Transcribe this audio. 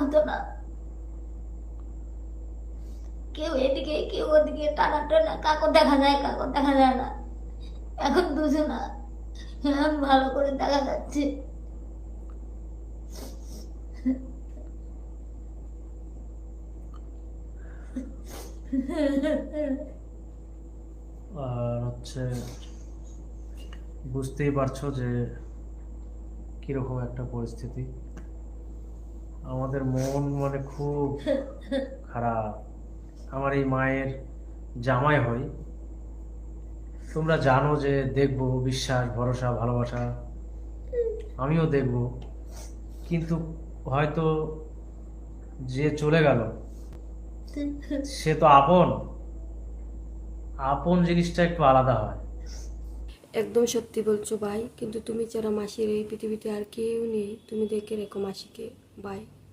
হতো না কেউ এদিকে, কেউ ওদিকে, টানা টানা কাকও দেখা যায় কাকও দেখা যায় না। এখন বুঝো না এখন ভালো করে দেখা যাচ্ছে। আর হচ্ছে বুঝতেই পারছ যে কীরকম একটা পরিস্থিতি। আমাদের মন মানে খুব খারাপ। আমার এই মায়ের জামাই হই। তোমরা জানো যে দেখব বিশ্বাস, ভরসা, ভালোবাসা। আমিও দেখব। কিন্তু হয়তো যে চলে গেল, সে তো আপন। আপন জিনিসটা একটু আলাদা হয়। একদম সত্যি বলছো ভাই। কিন্তু তুমি ছাড়া মাসির এই পৃথিবীতে আর কেউ নেই। তুমি দেখে রেখো মাসিকে। Bye.